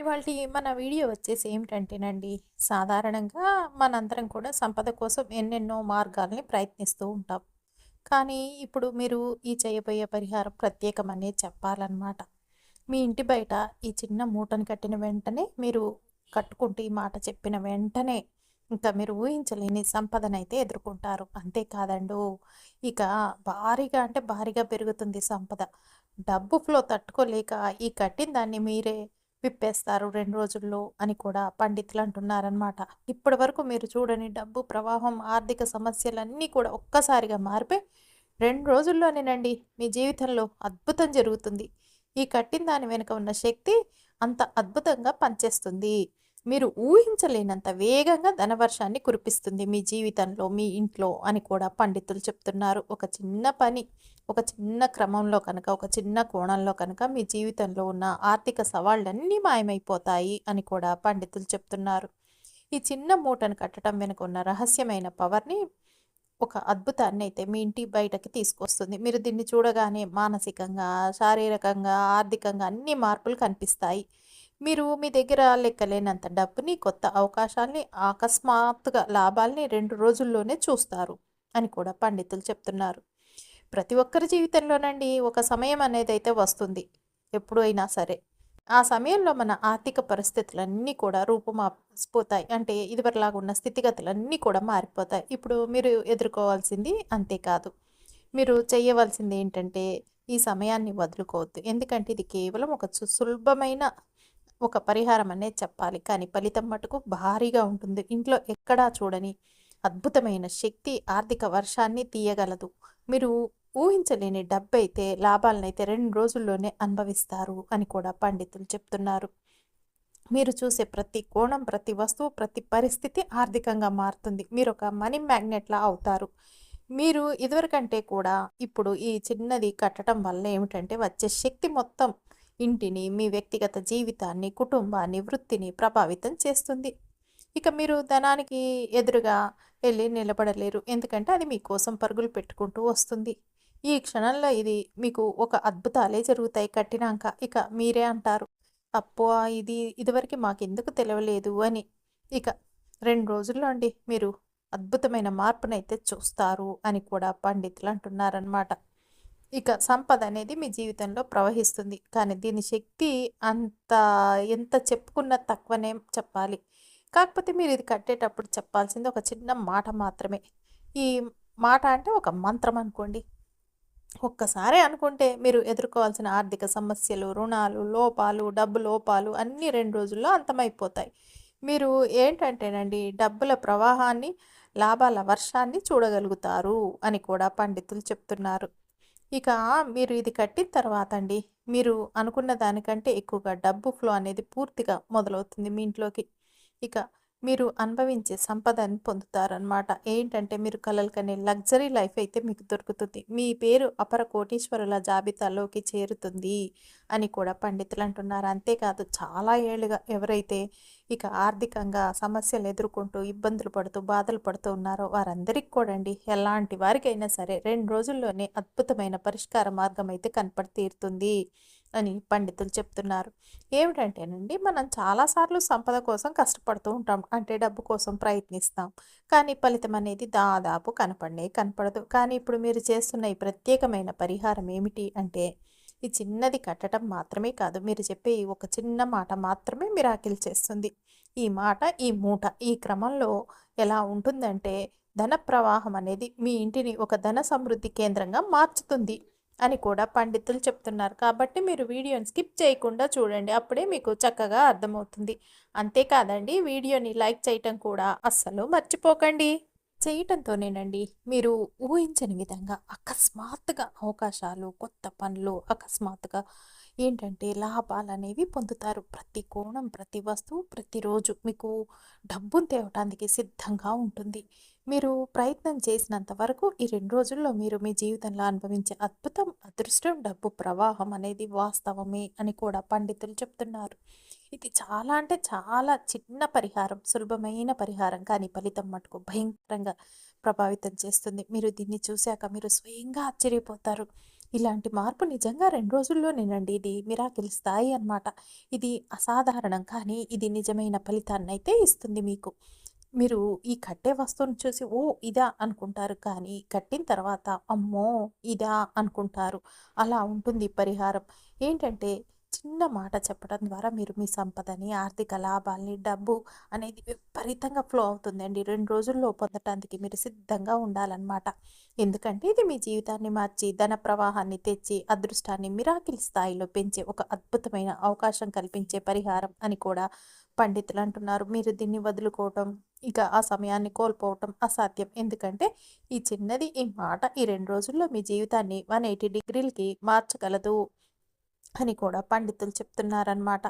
ఇవాళ మన వీడియో వచ్చేసి ఏమిటంటేనండి సాధారణంగా మనందరం కూడా సంపద కోసం ఎన్నెన్నో మార్గాల్ని ప్రయత్నిస్తూ ఉంటాం. కానీ ఇప్పుడు మీరు ఈ చేయబోయే పరిహారం ప్రత్యేకమనే చెప్పాలన్నమాట. మీ ఇంటి బయట ఈ చిన్న మూటను కట్టిన వెంటనే మీరు కట్టుకుంటూ ఈ మాట చెప్పిన వెంటనే ఇంకా మీరు ఊహించలేని సంపదనైతే ఎదుర్కొంటారు. అంతేకాదండు ఇక భారీగా అంటే భారీగా పెరుగుతుంది సంపద. డబ్బు ఫ్లో తట్టుకోలేక ఈ కట్టిన దాన్ని మీరే విప్పేస్తారు రెండు రోజుల్లో అని కూడా పండితులు అంటున్నారనమాట ఇప్పటి వరకు మీరు చూడని డబ్బు ప్రవాహం ఆర్థిక సమస్యలన్నీ కూడా ఒక్కసారిగా మారిపోయి రెండు రోజుల్లోనేనండి మీ జీవితంలో అద్భుతం జరుగుతుంది. ఈ కట్టిన దాని వెనుక ఉన్న శక్తి అంత అద్భుతంగా పనిచేస్తుంది. మీరు ఊహించలేనంత వేగంగా ధనవర్షాన్ని కురిపిస్తుంది మీ జీవితంలో మీ ఇంట్లో అని కూడా పండితులు చెప్తున్నారు. ఒక చిన్న పని ఒక చిన్న క్రమంలో కనుక ఒక చిన్న కోణంలో కనుక మీ జీవితంలో ఉన్న ఆర్థిక సవాళ్ళన్నీ మాయమైపోతాయి అని కూడా పండితులు చెప్తున్నారు. ఈ చిన్న మూటను కట్టడం వెనుక ఉన్న రహస్యమైన పవర్ని ఒక అద్భుతాన్ని అయితే మీ ఇంటి బయటకి తీసుకొస్తుంది. మీరు దీన్ని చూడగానే మానసికంగా శారీరకంగా ఆర్థికంగా అన్ని మార్పులు కనిపిస్తాయి. మీరు మీ దగ్గర లెక్కలేనంత డబ్బుని కొత్త అవకాశాల్ని అకస్మాత్తుగా లాభాల్ని రెండు రోజుల్లోనే చూస్తారు అని కూడా పండితులు చెప్తున్నారు. ప్రతి ఒక్కరి జీవితంలోనండి ఒక సమయం అనేది అయితే వస్తుంది. ఎప్పుడు అయినా సరే. ఆ సమయంలో మన ఆర్థిక పరిస్థితులన్నీ కూడా రూపుమాసిపోతాయి అంటే ఇదివరలాగా ఉన్న స్థితిగతులన్నీ కూడా మారిపోతాయి. ఇప్పుడు మీరు ఎదుర్కోవాల్సింది అంతేకాదు మీరు చేయవలసింది ఏంటంటే ఈ సమయాన్ని వదులుకోవద్దు. ఎందుకంటే ఇది కేవలం ఒక సులభమైన ఒక పరిహారం అనేది చెప్పాలి. కానీ ఫలితం మటుకు భారీగా ఉంటుంది. ఇంట్లో ఎక్కడా చూడని అద్భుతమైన శక్తి ఆర్థిక వర్షాన్ని తీయగలదు. మీరు ఊహించలేని డబ్బైతే లాభాలనైతే రెండు రోజుల్లోనే అనుభవిస్తారు అని కూడా పండితులు చెప్తున్నారు. మీరు చూసే ప్రతి కోణం ప్రతి వస్తువు ప్రతి పరిస్థితి ఆర్థికంగా మారుతుంది. మీరు ఒక మనీ మ్యాగ్నెట్లా అవుతారు. మీరు ఇదివరకంటే కూడా ఇప్పుడు ఈ చిన్నది కట్టడం వల్ల ఏమిటంటే వచ్చే శక్తి మొత్తం ఇంటిని మీ వ్యక్తిగత జీవితాన్ని కుటుంబాన్ని వృత్తిని ప్రభావితం చేస్తుంది. ఇక మీరు ధనానికి ఎదురుగా వెళ్ళి నిలబడలేరు. ఎందుకంటే అది మీకోసం పరుగులు పెట్టుకుంటూ వస్తుంది. ఈ క్షణంలో ఇది మీకు ఒక అద్భుతాలే జరుగుతాయి కట్టినాక. ఇక మీరే అంటారు అప్పో ఇది ఇదివరకు మాకెందుకు తెలియలేదు అని. ఇక రెండు రోజుల్లో అండి మీరు అద్భుతమైన మార్పునైతే చూస్తారు అని కూడా పండితులు అంటున్నారనమాట ఇక సంపద అనేది మీ జీవితంలో ప్రవహిస్తుంది. కానీ దీని శక్తి అంత ఎంత చెప్పుకున్న తక్కువనే చెప్పాలి. కాకపోతే మీరు ఇది కట్టేటప్పుడు చెప్పాల్సింది ఒక చిన్న మాట మాత్రమే. ఈ మాట అంటే ఒక మంత్రం అనుకోండి. ఒక్కసారే అనుకుంటే మీరు ఎదుర్కోవాల్సిన ఆర్థిక సమస్యలు రుణాలు లోపాలు డబ్బు లోపాలు అన్నీ రెండు రోజుల్లో అంతమైపోతాయి. మీరు ఏంటంటేనండి డబ్బుల ప్రవాహాన్ని లాభాల వర్షాన్ని చూడగలుగుతారు అని కూడా పండితులు చెప్తున్నారు. ఇక మీరు ఇది కట్టిన తర్వాత అండి మీరు అనుకున్న దానికంటే ఎక్కువగా డబ్బు ఫ్లో అనేది పూర్తిగా మొదలవుతుంది మీ ఇంట్లోకి. ఇక మీరు అనుభవించే సంపదని పొందుతారనమాట ఏంటంటే మీరు కలలు కనే లగ్జరీ లైఫ్ అయితే మీకు దొరుకుతుంది. మీ పేరు అపర కోటీశ్వరుల జాబితాలోకి చేరుతుంది అని కూడా పండితులు అంటున్నారు. అంతేకాదు చాలా ఏళ్ళుగా ఎవరైతే ఇక ఆర్థికంగా సమస్యలు ఎదుర్కొంటూ ఇబ్బందులు పడుతూ బాధలు పడుతూ ఉన్నారో వారందరికీ కూడా ఎలాంటి వారికైనా సరే రెండు రోజుల్లోనే అద్భుతమైన పరిష్కార మార్గం అయితే కనపడి తీరుతుంది. అని పండితులు చెప్తున్నారు. ఏమిటంటేనండి మనం చాలాసార్లు సంపద కోసం కష్టపడుతూ ఉంటాం. అంటే డబ్బు కోసం ప్రయత్నిస్తాం. కానీ ఫలితం అనేది దాదాపు కనపడే కనపడదు. కానీ ఇప్పుడు మీరు చేస్తున్న ఈ ప్రత్యేకమైన పరిహారం ఏమిటి అంటే ఈ చిన్నది కట్టడం మాత్రమే కాదు. మీరు చెప్పే ఈ ఒక చిన్న మాట మాత్రమే మిరాకిల్ చేస్తుంది. ఈ మాట ఈ మూట ఈ క్రమంలో ఎలా ఉంటుందంటే ధన ప్రవాహం అనేది మీ ఇంటిని ఒక ధన సమృద్ధి కేంద్రంగా మార్చుతుంది. అని కూడా పండితులు చెప్తున్నారు. కాబట్టి మీరు వీడియోని స్కిప్ చేయకుండా చూడండి. అప్పుడే మీకు చక్కగా అర్థమవుతుంది. అంతేకాదండి వీడియోని లైక్ చేయటం కూడా అస్సలు మర్చిపోకండి. చేయటంతోనేనండి మీరు ఊహించని విధంగా అకస్మాత్తుగా అవకాశాలు కొత్త పనులు అకస్మాత్తుగా ఏంటంటే లాభాలు అనేవి పొందుతారు. ప్రతి కోణం ప్రతి వస్తువు ప్రతిరోజు మీకు డబ్బును తేవటానికి సిద్ధంగా ఉంటుంది. మీరు ప్రయత్నం చేసినంత వరకు ఈ రెండు రోజుల్లో మీరు మీ జీవితంలో అనుభవించే అద్భుతం అదృష్టం డబ్బు ప్రవాహం అనేది వాస్తవమే అని కూడా పండితులు చెప్తున్నారు ఇది చాలా అంటే చాలా చిన్న పరిహారం సులభమైన పరిహారం కానీ ఫలితం మటుకు భయంకరంగా ప్రభావితం చేస్తుంది మీరు దీన్ని చూశాక మీరు స్వయంగా ఆశ్చర్యపోతారు ఇలాంటి మార్పు నిజంగా రెండు రోజుల్లోనేనండి ఇది మిరాకిల్ స్థాయి అన్నమాట. ఇది అసాధారణం కానీ ఇది నిజమైన ఫలితాన్నయితే ఇస్తుంది మీకు. మీరు ఈ కట్టే వస్తువును చూసి ఓ ఇదా అనుకుంటారు కానీ కట్టిన తర్వాత అమ్మో! ఇదా అనుకుంటారు. అలా ఉంటుంది పరిహారం. ఏంటంటే చిన్న మాట చెప్పడం ద్వారా మీరు మీ సంపదని, ఆర్థిక లాభాల్ని, డబ్బు అనేది విపరీతంగా ఫ్లో అవుతుందండి. రెండు రోజుల్లో పొందటానికి మీరు సిద్ధంగా ఉండాలన్నమాట. ఎందుకంటే ఇది మీ జీవితాన్ని మార్చి, ధన ప్రవాహాన్ని తెచ్చి, అదృష్టాన్ని మిరాకిల్ స్థాయిలో పెంచే ఒక అద్భుతమైన అవకాశం కల్పించే పరిహారం అని కూడా పండితులు అంటున్నారు. మీరు దీన్ని వదులుకోవటం, ఇక ఆ సమయాన్ని కోల్పోవటం అసాధ్యం. ఎందుకంటే ఈ చిన్నది ఈ మాట ఈ రెండు రోజుల్లో మీ జీవితాన్ని 180 డిగ్రీలకి మార్చగలదు అని కూడా పండితులు చెప్తున్నారనమాట.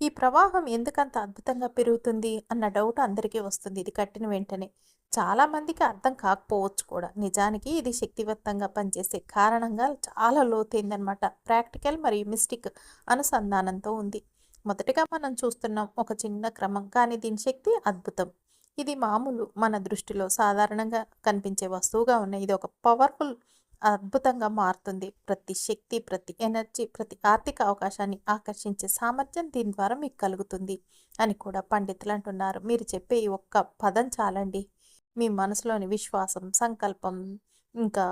ఈ ప్రవాహం ఎందుకంత అద్భుతంగా పెరుగుతుంది అన్న డౌట్ అందరికీ వస్తుంది ఇది కట్టిన వెంటనే. చాలామందికి అర్థం కాకపోవచ్చు కూడా. నిజానికి ఇది శక్తివంతంగా పనిచేసే కారణంగా చాలా లోతైందనమాట. ప్రాక్టికల్ మరియు మిస్టిక్ అనుసంధానంతో ఉంది. మొదటగా మనం చూస్తున్నాం ఒక చిన్న క్రమం కానీ దీని శక్తి అద్భుతం. ఇది మామూలు మన దృష్టిలో సాధారణంగా కనిపించే వస్తువుగా ఉన్న ఇది ఒక పవర్‌ఫుల్ అద్భుతంగా మారుతుంది. ప్రతి శక్తి, ప్రతి ఎనర్జీ, ప్రతి ఆర్థిక అవకాశాన్ని ఆకర్షించే సామర్థ్యం దీని ద్వారా మీకు కలుగుతుంది అని కూడా పండితులు అంటున్నారు. మీరు చెప్పే ఈ ఒక్క పదం చాలండి. మీ మనసులోని విశ్వాసం, సంకల్పం ఇంకా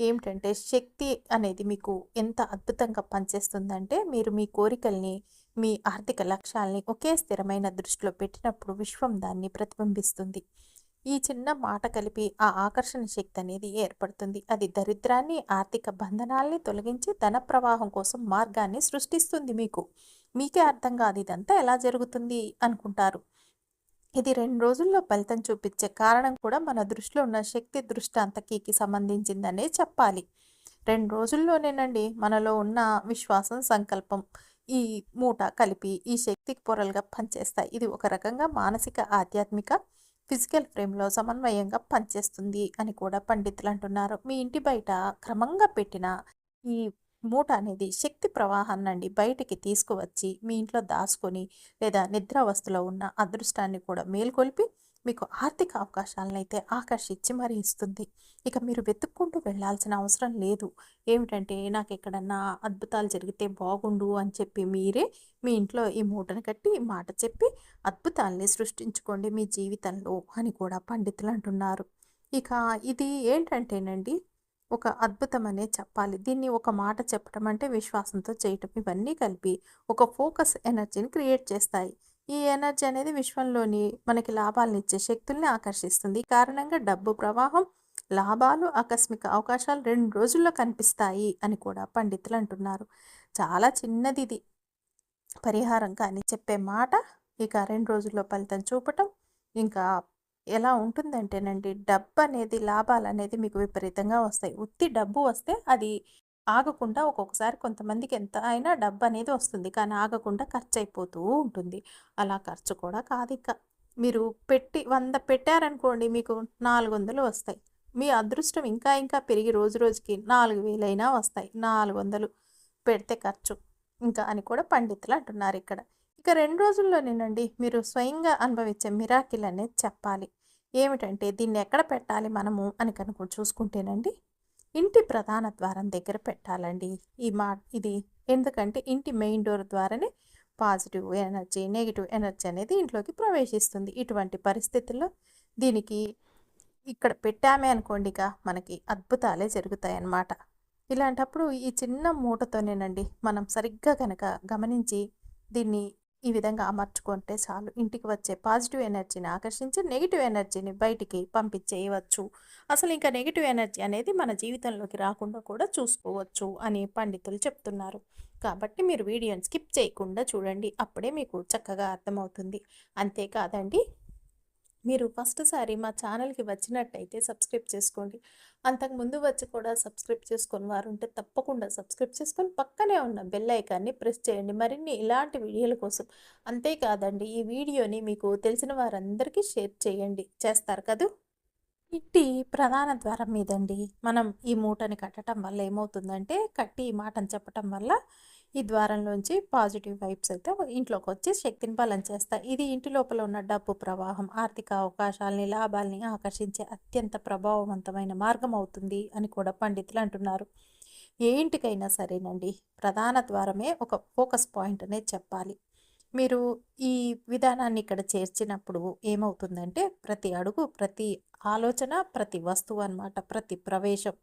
ఏమిటంటే శక్తి అనేది మీకు ఎంత అద్భుతంగా పనిచేస్తుందంటే మీరు మీ కోరికల్ని, మీ ఆర్థిక లక్ష్యాల్ని ఒకే స్థిరమైన దృష్టిలో పెట్టినప్పుడు విశ్వం దాన్ని ప్రతిబింబిస్తుంది. ఈ చిన్న మాట కలిపి ఆ ఆకర్షణ శక్తి అనేది ఏర్పడుతుంది. అది దరిద్రాన్ని, ఆర్థిక బంధనాల్ని తొలగించి ధన ప్రవాహం కోసం మార్గాన్ని సృష్టిస్తుంది మీకు. మీకే అర్థం కాదు ఇదంతా ఎలా జరుగుతుంది అనుకుంటారు. ఇది రెండు రోజుల్లో ఫలితం చూపించే కారణం కూడా మన దృష్టిలో ఉన్న శక్తి దృష్టాంతకీకి సంబంధించిందనే చెప్పాలి. రెండు రోజుల్లోనేనండి మనలో ఉన్న విశ్వాసం, సంకల్పం ఈ మూట కలిపి ఈ శక్తికి పొరలుగా పనిచేస్తాయి. ఇది ఒక రకంగా మానసిక, ఆధ్యాత్మిక, ఫిజికల్ ఫ్రేమ్‌లో సమన్వయంగా పనిచేస్తుంది అని కూడా పండితులు అంటున్నారు. మీ ఇంటి బయట క్రమంగా పెట్టిన ఈ మూట అనేది శక్తి ప్రవాహాన్నండి బయటికి తీసుకువచ్చి మీ ఇంట్లో దాచుకొని లేదా నిద్రావస్థలో ఉన్న అదృష్టాన్ని కూడా మేల్కొల్పి మీకు ఆర్థిక అవకాశాలనైతే ఆకర్షించి మరి ఇస్తుంది. ఇక మీరు వెతుక్కుంటూ వెళ్ళాల్సిన అవసరం లేదు. ఏమిటంటే నాకు ఎక్కడన్నా అద్భుతాలు జరిగితే బాగుండు అని చెప్పి మీరే మీ ఇంట్లో ఈ మూటను కట్టి మాట చెప్పి అద్భుతాల్ని సృష్టించుకోండి మీ జీవితంలో అని కూడా పండితులు అంటున్నారు. ఇక ఇది ఏంటంటేనండి ఒక అద్భుతం అనే చెప్పాలి. దీన్ని ఒక మాట చెప్పటం అంటే విశ్వాసంతో చేయటం. ఇవన్నీ కలిపి ఒక ఫోకస్ ఎనర్జీని క్రియేట్ చేస్తాయి. ఈ ఎనర్జీ అనేది విశ్వంలోని మనకి లాభాలనిచ్చే శక్తుల్ని ఆకర్షిస్తుంది. ఈ కారణంగా డబ్బు ప్రవాహం, లాభాలు, ఆకస్మిక అవకాశాలు రెండు రోజుల్లో కనిపిస్తాయి అని కూడా పండితులు అంటున్నారు. చాలా చిన్నది ఇది పరిహారం కానీ చెప్పే మాట ఇక రెండు రోజుల్లో ఫలితం చూపటం ఇంకా ఎలా ఉంటుందంటేనండి లాభాలు అనేది మీకు విపరీతంగా వస్తాయి. ఉత్తి డబ్బు వస్తే అది ఆగకుండా ఒక్కొక్కసారి కొంతమందికి ఎంత అయినా డబ్బు అనేది వస్తుంది. కానీ ఆగకుండా ఖర్చు అయిపోతూ ఉంటుంది. అలా ఖర్చు కూడా కాదు ఇక మీరు పెట్టి వంద పెట్టారనుకోండి మీకు 400 వస్తాయి. మీ అదృష్టం ఇంకా ఇంకా పెరిగి రోజు రోజుకి నాలుగు వేలైనా వస్తాయి. 400 పెడితే ఖర్చు. ఇంకా అని కూడా పండితులు అంటున్నారు ఇక్కడ ఇక రెండు రోజుల్లోనేనండి మీరు స్వయంగా అనుభవించే మిరాకిల్ అనేది చెప్పాలి. ఏమిటంటే దీన్ని ఎక్కడ పెట్టాలి మనము అని కనుక చూసుకుంటేనండి ఇంటి ప్రధాన ద్వారం దగ్గర పెట్టాలండి. ఈ మా ఇది ఎందుకంటే ఇంటి మెయిన్ డోర్ ద్వారానే పాజిటివ్ ఎనర్జీ, నెగిటివ్ ఎనర్జీ అనేది ఇంట్లోకి ప్రవేశిస్తుంది. ఇటువంటి పరిస్థితుల్లో దీనికి ఇక్కడ పెట్టామే అనుకోండి ఇక మనకి అద్భుతాలే జరుగుతాయన్నమాట. ఇలాంటప్పుడు ఈ చిన్న మూటతోనేనండి మనం సరిగ్గా కనుక గమనించి దీన్ని ఈ విధంగా అమర్చుకుంటే చాలు. ఇంటికి వచ్చే పాజిటివ్ ఎనర్జీని ఆకర్షించి నెగిటివ్ ఎనర్జీని బయటికి పంపించేయవచ్చు. అసలు ఇంకా నెగిటివ్ ఎనర్జీ అనేది మన జీవితంలోకి రాకుండా కూడా చూసుకోవచ్చు అని పండితులు చెప్తున్నారు. కాబట్టి మీరు వీడియోని స్కిప్ చేయకుండా చూడండి. అప్పుడే మీకు చక్కగా అర్థమవుతుంది. అంతేకాదండి మీరు ఫస్ట్ సారి మా ఛానల్‌కి వచ్చినట్టయితే సబ్స్క్రైబ్ చేసుకోండి. అంతకుముందు వచ్చి కూడా సబ్స్క్రైబ్ వారు ఉంటే తప్పకుండా సబ్స్క్రైబ్ చేసుకొని పక్కనే ఉన్న బెల్ ఐకాన్‌ని ప్రెస్ చేయండి. మరిన్ని ఇలాంటి వీడియోల కోసం. అంతేకాదండి ఈ వీడియోని మీకు తెలిసిన వారందరికీ షేర్ చేయండి. చేస్తారు కదూ! ఇంటి ప్రధాన ద్వారం మీదండి మనం ఈ మూటని కట్టటం వల్ల ఏమవుతుందంటే కట్టి ఈ మాటను చెప్పటం వల్ల ఈ ద్వారంలోంచి పాజిటివ్ వైబ్స్ అయితే ఇంట్లోకి వచ్చి శక్తిని బలం చేస్తాయి. ఇది ఇంటి లోపల ఉన్న డబ్బు ప్రవాహం, ఆర్థిక అవకాశాల్ని, లాభాల్ని ఆకర్షించే అత్యంత ప్రభావవంతమైన మార్గం అవుతుంది అని కూడా పండితులు అంటున్నారు. ఏ ఇంటికైనా సరేనండి ప్రధాన ద్వారమే ఒక ఫోకస్ పాయింట్ అనేది చెప్పాలి మీరు ఈ విధానాన్ని ఇక్కడ చేర్చినప్పుడు ఏమవుతుందంటే ప్రతి అడుగు ప్రతి ఆలోచన ప్రతి వస్తువు అన్నమాట ప్రతి ప్రవేశం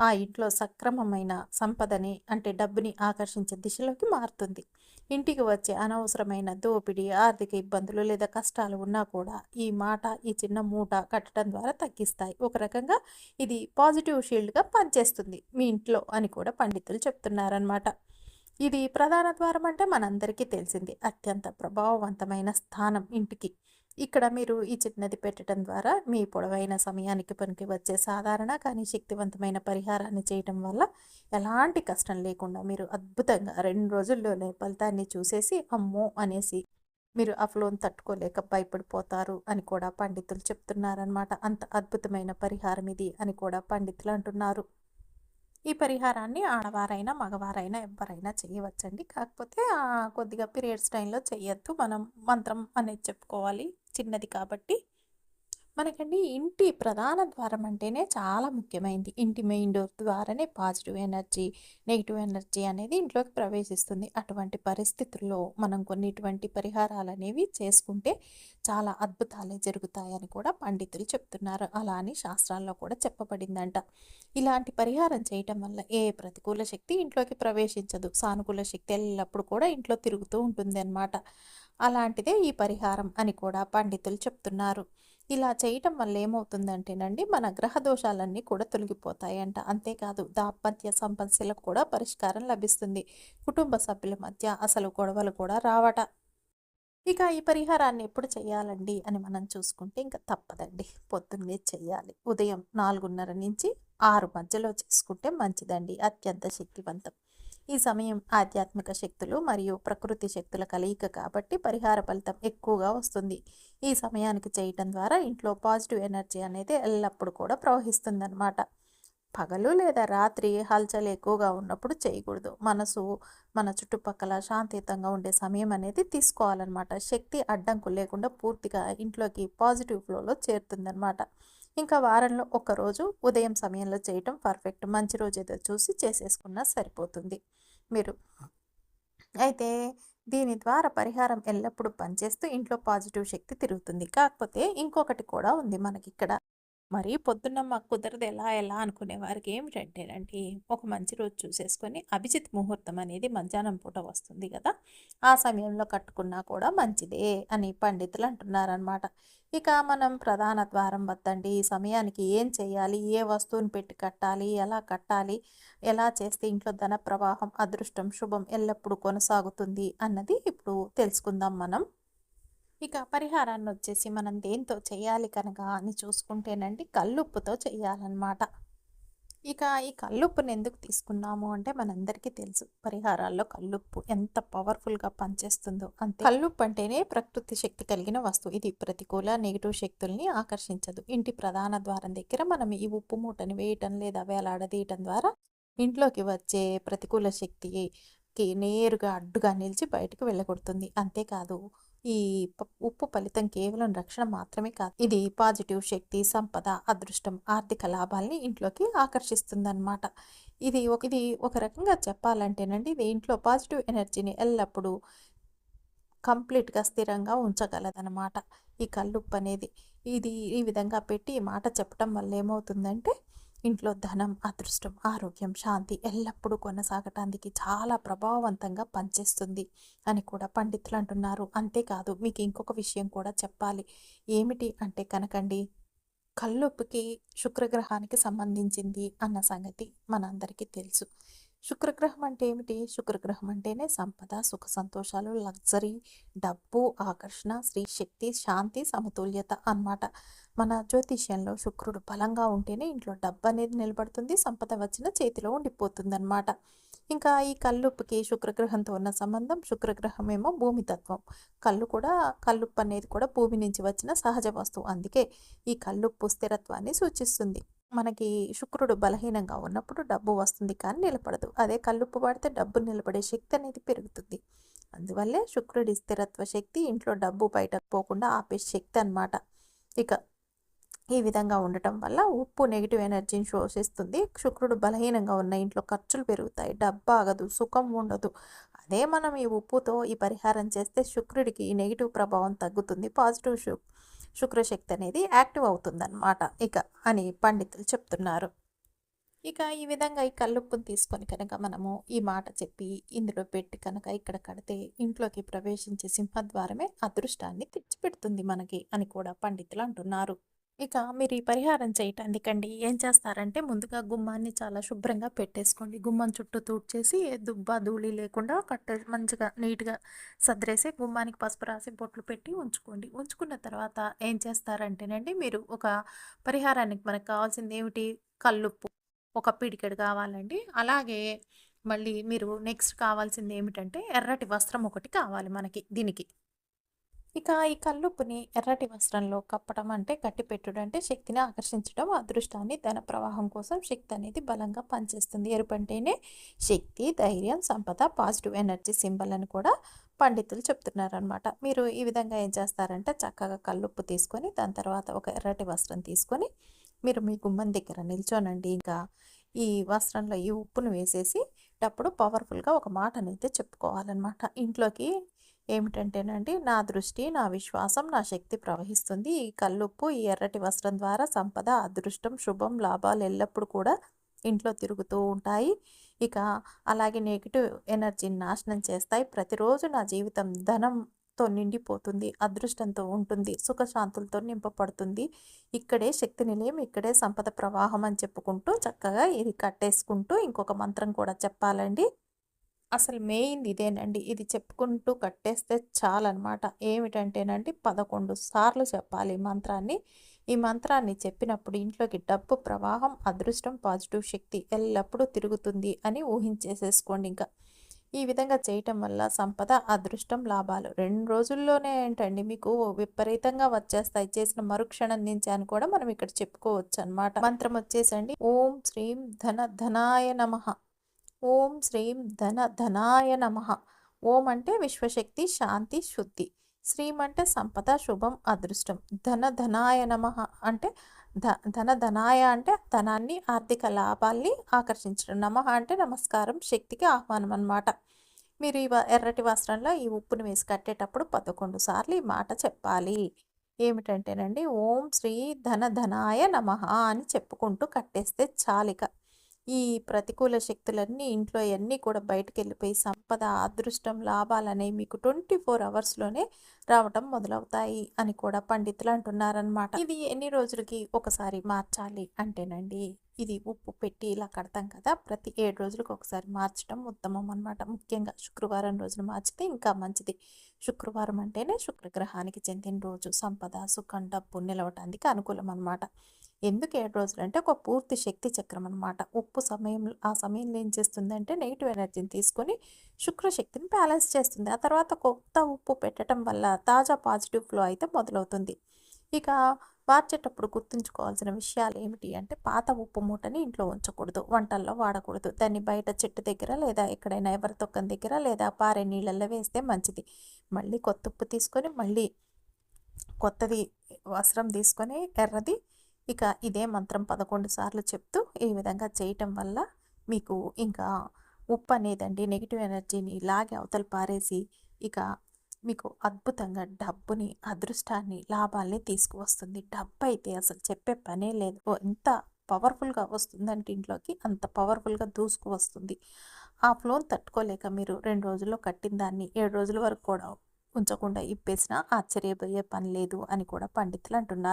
ఆ ఇంట్లో సక్రమమైన సంపదని అంటే డబ్బుని ఆకర్షించే దిశలోకి మారుతుంది. ఇంటికి వచ్చే అనవసరమైన దోపిడీ ఆర్థిక ఇబ్బందులు లేదా కష్టాలు ఉన్నా కూడా ఈ మాట ఈ చిన్న మూట కట్టడం ద్వారా తగ్గిస్తాయి. ఒక రకంగా ఇది పాజిటివ్ షీల్డ్గా పనిచేస్తుంది. మీ ఇంట్లో అని కూడా పండితులు చెప్తున్నారనమాట ఇది ప్రధాన ద్వారం అంటే మనందరికీ తెలిసింది. అత్యంత ప్రభావవంతమైన స్థానం ఇంటికి. ఇక్కడ మీరు ఈ చిన్నది పెట్టడం ద్వారా మీ పొడవైన సమయానికి పనికి వచ్చే సాధారణ కానీ శక్తివంతమైన పరిహారాన్ని చేయటం వల్ల ఎలాంటి కష్టం లేకుండా మీరు అద్భుతంగా రెండు రోజుల్లోనే ఫలితాన్ని చూసేసి అమ్మో! అనేసి మీరు ఆ ఫ్లోన్ తట్టుకోలేక భయపడిపోతారు అని కూడా పండితులు చెప్తున్నారనమాట అంత అద్భుతమైన పరిహారం ఇది అని కూడా పండితులు అంటున్నారు. ఈ పరిహారాన్ని ఆడవారైనా మగవారైనా ఎవరైనా చేయవచ్చండి. కాకపోతే కొద్దిగా పీరియడ్స్ టైంలో చేయొద్దు మనం మంత్రం అనేది చెప్పుకోవాలి. చిన్నది కాబట్టి మనకండి ఇంటి ప్రధాన ద్వారం అంటేనే చాలా ముఖ్యమైనది ఇంటి మెయిన్ డోర్ ద్వారానే పాజిటివ్ ఎనర్జీ నెగిటివ్ ఎనర్జీ అనేది ఇంట్లోకి ప్రవేశిస్తుంది. అటువంటి పరిస్థితుల్లో మనం కొన్నిటువంటి పరిహారాలు అనేవి చేసుకుంటే చాలా అద్భుతాలే జరుగుతాయని కూడా పండితులు చెప్తున్నారు. అలా అని శాస్త్రాల్లో కూడా చెప్పబడిందంట. ఇలాంటి పరిహారం చేయటం వల్ల ఏ ప్రతికూల శక్తి ఇంట్లోకి ప్రవేశించదు. సానుకూల శక్తి ఎల్లప్పుడు కూడా ఇంట్లో తిరుగుతూ ఉంటుంది అన్నమాట అలాంటిదే ఈ పరిహారం అని కూడా పండితులు చెప్తున్నారు. ఇలా చేయటం వల్ల ఏమవుతుందంటేనండి మన గ్రహ దోషాలన్నీ కూడా తొలగిపోతాయంట. అంతేకాదు దాంపత్య సమస్యలకు కూడా పరిష్కారం లభిస్తుంది. కుటుంబ సభ్యుల మధ్య అసలు గొడవలు కూడా రావట. ఇక ఈ పరిహారాన్ని ఎప్పుడు చేయాలండి అని మనం చూసుకుంటే ఇంకా తప్పదండి. పొద్దున్నే చేయాలి. ఉదయం నాలుగున్నర నుంచి ఆరు మధ్యలో చేసుకుంటే మంచిదండి. అత్యంత శక్తివంతం. ఈ సమయం ఆధ్యాత్మిక శక్తులు మరియు ప్రకృతి శక్తుల కలయిక కాబట్టి పరిహార ఫలితం ఎక్కువగా వస్తుంది. ఈ సమయానికి చేయటం ద్వారా ఇంట్లో పాజిటివ్ ఎనర్జీ అనేది ఎల్లప్పుడూ కూడా ప్రవహిస్తుందన్నమాట. పగలు లేదా రాత్రి హల్చల్ ఎక్కువగా ఉన్నప్పుడు చేయకూడదు. మనసు మన చుట్టుపక్కల శాంతియుతంగా ఉండే సమయం అనేది తీసుకోవాలన్నమాట. శక్తి అడ్డంకు లేకుండా పూర్తిగా ఇంట్లోకి పాజిటివ్ ఫ్లోలో చేరుతుందన్నమాట. ఇంకా వారంలో ఒకరోజు ఉదయం సమయంలో చేయటం పర్ఫెక్ట్. మంచి రోజు ఏదో చూసి చేసేసుకున్నా సరిపోతుంది. మీరు. అయితే దీని ద్వారా పరిహారం ఎల్లప్పుడూ పనిచేస్తూ ఇంట్లో పాజిటివ్ శక్తి తిరుగుతుంది. కాకపోతే ఇంకొకటి కూడా ఉంది మనకి ఇక్కడ మరి పొద్దున్న మాకు కుదరదు ఎలా ఎలా అనుకునే వారికి ఏమిటంటేనండి ఒక మంచి రోజు చూసేసుకొని అభిజిత్ ముహూర్తం అనేది మధ్యాహ్నం పూట వస్తుంది కదా ఆ సమయంలో కట్టుకున్నా కూడా మంచిదే అని పండితులు అంటున్నారనమాట ఇక మనం ప్రధాన ద్వారం వద్దండి ఈ సమయానికి ఏం చేయాలి ఏ వస్తువుని పెట్టి కట్టాలి ఎలా కట్టాలి ఎలా చేస్తే ఇంట్లో ధన ప్రవాహం అదృష్టం శుభం ఎల్లప్పుడూ కొనసాగుతుంది అన్నది ఇప్పుడు తెలుసుకుందాం మనం. ఇక పరిహారాన్ని వచ్చేసి మనం దేంతో చేయాలి కనుక అని చూసుకుంటేనండి కల్లుప్పుతో చేయాలన్నమాట. ఇక ఈ కల్లుప్పుని ఎందుకు తీసుకున్నాము అంటే మనందరికీ తెలుసు పరిహారాల్లో కల్లుప్పు ఎంత పవర్ఫుల్గా పనిచేస్తుందో అంతే. కల్లుప్పు అంటేనే ప్రకృతి శక్తి కలిగిన వస్తువు. ఇది ప్రతికూల నెగిటివ్ శక్తుల్ని ఆకర్షించదు. ఇంటి ప్రధాన ద్వారం దగ్గర మనం ఈ ఉప్పు మూటని వేయటం లేదా వేలాడదీయటం ద్వారా ఇంట్లోకి వచ్చే ప్రతికూల శక్తికి నేరుగా అడ్డుగా నిలిచి బయటకు వెళ్ళగొడుతుంది. అంతేకాదు ఈ ఉప్పు ఫలితం కేవలం రక్షణ మాత్రమే కాదు ఇది పాజిటివ్ శక్తి సంపద అదృష్టం ఆర్థిక లాభాల్ని ఇంట్లోకి ఆకర్షిస్తుందన్నమాట. ఇది ఒక ఇది ఒక రకంగా చెప్పాలంటేనండి ఇది ఇంట్లో పాజిటివ్ ఎనర్జీని ఎల్లప్పుడూ కంప్లీట్గా స్థిరంగా ఉంచగలదనమాట ఈ కల్లుప్పు అనేది ఇది ఈ విధంగా పెట్టి ఈ మాట చెప్పడం వల్ల ఏమవుతుందంటే ఇంట్లో ధనం అదృష్టం ఆరోగ్యం శాంతి ఎల్లప్పుడూ కొనసాగటానికి చాలా ప్రభావవంతంగా పనిచేస్తుంది అని కూడా పండితులు అంటున్నారు. అంతేకాదు మీకు ఇంకొక విషయం కూడా చెప్పాలి. ఏమిటి అంటే కనకండి కల్లుప్పుకి శుక్రగ్రహానికి సంబంధించింది అన్న సంగతి మనందరికీ తెలుసు. శుక్రగ్రహం అంటే ఏమిటి? శుక్రగ్రహం అంటేనే సంపద సుఖ సంతోషాలు లగ్జరీ డబ్బు ఆకర్షణ స్త్రీ శక్తి శాంతి సమతుల్యత అన్నమాట. మన జ్యోతిష్యంలో శుక్రుడు బలంగా ఉంటేనే ఇంట్లో డబ్బు అనేది నిలబడుతుంది సంపద వచ్చిన చేతిలో ఉండిపోతుంది అనమాట ఇంకా ఈ కల్లుప్పుకి శుక్రగ్రహంతో ఉన్న సంబంధం శుక్రగ్రహం ఏమో భూమి తత్వం. కళ్ళు కూడా కల్లుప్పు అనేది కూడా భూమి నుంచి వచ్చిన సహజ వస్తువు. అందుకే ఈ కల్లుప్పు స్థిరత్వాన్ని సూచిస్తుంది. మనకి శుక్రుడు బలహీనంగా ఉన్నప్పుడు డబ్బు వస్తుంది కానీ నిలబడదు. అదే కల్లుప్పు పడితే డబ్బు నిలబడే శక్తి అనేది పెరుగుతుంది. అందువల్లే శుక్రుడి స్థిరత్వ శక్తి ఇంట్లో డబ్బు బయటకు పోకుండా ఆపే శక్తి అనమాట ఇక ఈ విధంగా ఉండటం వల్ల ఉప్పు నెగిటివ్ ఎనర్జీని శోషిస్తుంది. శుక్రుడు బలహీనంగా ఉన్న ఇంట్లో ఖర్చులు పెరుగుతాయి. డబ్బు ఆగదు సుఖం ఉండదు. అదే మనం ఈ ఉప్పుతో ఈ పరిహారం చేస్తే శుక్రుడికి ఈ నెగిటివ్ ప్రభావం తగ్గుతుంది పాజిటివ్ శు శుక్రశక్తి అనేది యాక్టివ్ అవుతుందన్నమాట. ఇక అని పండితులు చెప్తున్నారు. ఇక ఈ విధంగా ఈ కల్లుప్పును తీసుకొని కనుక మనము ఈ మాట చెప్పి ఇందులో పెట్టి కనుక ఇక్కడ కడితే ఇంట్లోకి ప్రవేశించే సింహద్వారమే అదృష్టాన్ని తెచ్చిపెడుతుంది మనకి అని కూడా పండితులు అంటున్నారు. ఇక మీరు ఈ పరిహారం చేయటానికండి ఏం చేస్తారంటే ముందుగా గుమ్మాన్ని చాలా శుభ్రంగా పెట్టేసుకోండి. గుమ్మం చుట్టూ తూడ్చేసి దుబ్బ ధూళి లేకుండా కట్టే మంచిగా నీట్గా సద్రేసి గుమ్మానికి పసుపు రాసి బొట్లు పెట్టి ఉంచుకోండి. ఉంచుకున్న తర్వాత ఏం చేస్తారంటేనండి మీరు ఒక పరిహారానికి మనకు కావాల్సింది ఏమిటి? కల్లుప్పు ఒక పిడికెడు కావాలండి. అలాగే మళ్ళీ మీరు నెక్స్ట్ కావాల్సింది ఏమిటంటే ఎర్రటి వస్త్రం ఒకటి కావాలి మనకి దీనికి. ఇక ఈ కల్లుప్పుని ఎర్రటి వస్త్రంలో కప్పడం అంటే కట్టిపెట్టడం అంటే శక్తిని ఆకర్షించడం అదృష్టాన్ని ధన ప్రవాహం కోసం శక్తి అనేది బలంగా పనిచేస్తుంది. ఎరుపు అంటేనే శక్తి ధైర్యం సంపద పాజిటివ్ ఎనర్జీ సింబల్ అని కూడా పండితులు చెప్తున్నారనమాట మీరు ఈ విధంగా ఏం చేస్తారంటే చక్కగా కల్లుప్పు తీసుకొని దాని తర్వాత ఒక ఎర్రటి వస్త్రం తీసుకొని మీరు మీ గుమ్మం దగ్గర నిల్చోనండి. ఇంకా ఈ వస్త్రంలో ఈ ఉప్పును వేసేసి అప్పుడు పవర్ఫుల్గా ఒక మాటనైతే చెప్పుకోవాలన్నమాట. ఇంట్లోకి ఏమిటంటేనండి నా దృష్టి నా విశ్వాసం నా శక్తి ప్రవహిస్తుంది. ఈ కల్లుప్పు ఈ ఎర్రటి వస్త్రం ద్వారా సంపద అదృష్టం శుభం లాభాలు ఎల్లప్పుడూ కూడా ఇంట్లో తిరుగుతూ ఉంటాయి. ఇక అలాగే నెగిటివ్ ఎనర్జీని నాశనం చేస్తాయి. ప్రతిరోజు నా జీవితం ధనంతో నిండిపోతుంది అదృష్టంతో ఉంటుంది సుఖశాంతులతో నింపబడుతుంది. ఇక్కడే శక్తి నిలయం ఇక్కడే సంపద ప్రవాహం అని చెప్పుకుంటూ చక్కగా ఇది కట్టేసుకుంటూ ఇంకొక మంత్రం కూడా చెప్పాలండి. అసలు మెయిన్ ఇదేనండి. ఇది చెప్పుకుంటూ కట్టేస్తే చాలన్నమాట ఏమిటంటేనండి పదకొండు సార్లు చెప్పాలి ఈ మంత్రాన్ని. ఈ మంత్రాన్ని చెప్పినప్పుడు ఇంట్లోకి డబ్బు ప్రవాహం అదృష్టం పాజిటివ్ శక్తి ఎల్లప్పుడూ తిరుగుతుంది అని ఊహించేసేసుకోండి ఇంకా. ఈ విధంగా చేయటం వల్ల సంపద అదృష్టం లాభాలు రెండు రోజుల్లోనే ఏంటండి మీకు విపరీతంగా వచ్చేస్తాయి. చేసిన మరుక్షణం నుంచి అని కూడా మనం ఇక్కడ చెప్పుకోవచ్చు అనమాట మంత్రం వచ్చేసండి ఓం శ్రీం ధన ధనాయ నమ. ఓం శ్రీం ధన ధనాయ నమ. ఓం అంటే విశ్వశక్తి శాంతి శుద్ధి. శ్రీం అంటే సంపద శుభం అదృష్టం. ధన ధనాయ నమ అంటే ధ ధన ధనాయ అంటే ధనాన్ని ఆర్థిక లాభాల్ని ఆకర్షించడం. నమ అంటే నమస్కారం శక్తికి ఆహ్వానం అనమాట మీరు ఈ ఎర్రటి వస్త్రంలో ఈ ఉప్పును వేసి కట్టేటప్పుడు పదకొండు సార్లు ఈ మాట చెప్పాలి. ఏమిటంటేనండి ఓం శ్రీ ధన ధనాయ నమ అని చెప్పుకుంటూ కట్టేస్తే చాలిక. ఈ ప్రతికూల శక్తులన్నీ ఇంట్లో అన్నీ కూడా బయటకు వెళ్ళిపోయి సంపద అదృష్టం లాభాలనేవి మీకు ట్వంటీ ఫోర్ అవర్స్లోనే రావటం మొదలవుతాయి అని కూడా పండితులు అంటున్నారనమాట ఇది ఎన్ని రోజులకి ఒకసారి మార్చాలి అంటేనండి ఇది ఉప్పు పెట్టి ఇలా కడతాం కదా ప్రతి ఏడు రోజులకు ఒకసారి మార్చడం ఉత్తమం అనమాట ముఖ్యంగా శుక్రవారం రోజున మార్చితే ఇంకా మంచిది. శుక్రవారం అంటేనే శుక్రగ్రహానికి చెందిన రోజు. సంపద సుఖం డబ్బు నిలవటానికి అనుకూలం అనమాట ఎందుకు ఏడు రోజులు? అంటే ఒక పూర్తి శక్తి చక్రం అనమాట ఉప్పు సమయం ఆ సమయంలో ఏం చేస్తుంది అంటే నెగిటివ్ ఎనర్జీని తీసుకొని శుక్రశక్తిని బ్యాలెన్స్ చేస్తుంది. ఆ తర్వాత కొత్త ఉప్పు పెట్టడం వల్ల తాజా పాజిటివ్ ఫ్లో అయితే మొదలవుతుంది. ఇక మార్చేటప్పుడు గుర్తుంచుకోవాల్సిన విషయాలు ఏమిటి అంటే పాత ఉప్పు మూటని ఇంట్లో ఉంచకూడదు వంటల్లో వాడకూడదు. దాన్ని బయట చెట్టు దగ్గర లేదా ఎక్కడైనా ఎవరి తొక్కని దగ్గర లేదా పారే నీళ్ళల్లో వేస్తే మంచిది. మళ్ళీ కొత్త ఉప్పు తీసుకొని మళ్ళీ కొత్తది వస్త్రం తీసుకొని ఎర్రది ఇక ఇదే మంత్రం పదకొండు సార్లు చెప్తూ ఈ విధంగా చేయటం వల్ల మీకు ఇంకా ఉప్పు అనేదండి నెగిటివ్ ఎనర్జీని లాగి అవతల పారేసి ఇక మీకు అద్భుతంగా డబ్బుని అదృష్టాన్ని లాభాల్ని తీసుకువస్తుంది. డబ్బు అయితే అసలు చెప్పే పనే లేదు. ఎంత పవర్ఫుల్గా వస్తుందంటే ఇంట్లోకి అంత పవర్ఫుల్గా దూసుకు వస్తుంది ఆ ఫ్లోన్ తట్టుకోలేక మీరు రెండు రోజుల్లో కట్టిన దాన్ని ఏడు రోజుల వరకు కూడా ఉంచకుండా ఇప్పేసినా ఆశ్చర్యపోయే పని లేదు అని కూడా పండితులు అంటున్నారు.